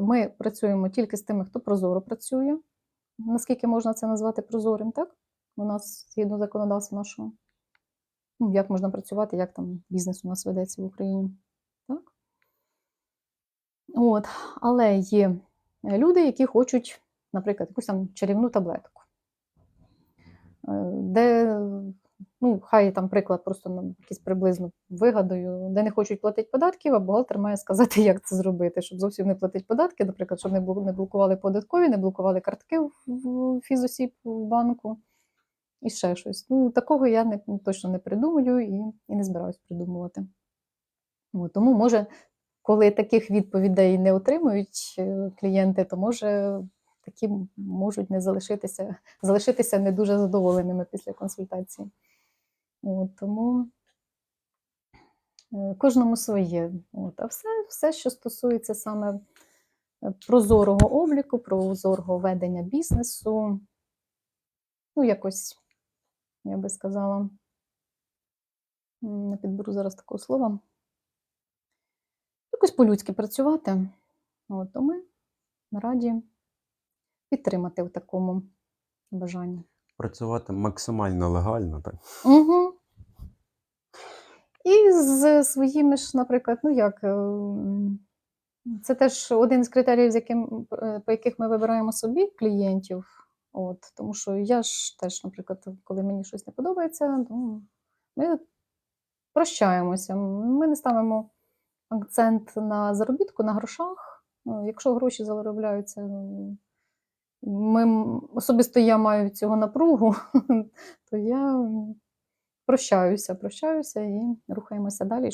ми працюємо тільки з тими, хто прозоро працює. Наскільки можна це назвати прозорим, так? У нас згідно законодавства нашого. Ну, як можна працювати, як там бізнес у нас ведеться в Україні. Так? От. Але є люди, які хочуть, наприклад, якусь там чарівну таблетку. Е, Де, хай там приклад просто на якийсь приблизно вигадаю, де не хочуть платити податків, а бухгалтер має сказати, як це зробити, щоб зовсім не платити податки, наприклад, щоб не блокували податкові, не блокували картки в- в фізосіб в банку і ще щось. Ну, такого я не, точно не придумаю і, і не збираюсь придумувати. От, тому, може, коли таких відповідей не отримують е, клієнти, то може такі можуть не залишитися, залишитися не дуже задоволеними після консультації. От, тому е, кожному своє. От, а все, все, що стосується саме е, прозорого обліку, прозорого ведення бізнесу, ну, якось, я би сказала, не підберу зараз такого слова. Якось по-людськи працювати. От, то ми раді підтримати в такому бажанні. Працювати максимально легально, так? Угу. Своїми ж, наприклад, ну як, ем, це теж один з критеріїв, з яким, е, по яких ми вибираємо собі клієнтів. От, тому що я ж теж, наприклад, коли мені щось не подобається, ну, ми прощаємося. Ми не ставимо акцент на заробітку, на грошах. Ну, Якщо гроші заробляються, ну, ми, особисто я маю цього напругу, то я прощаюся, прощаюся і рухаємося далі.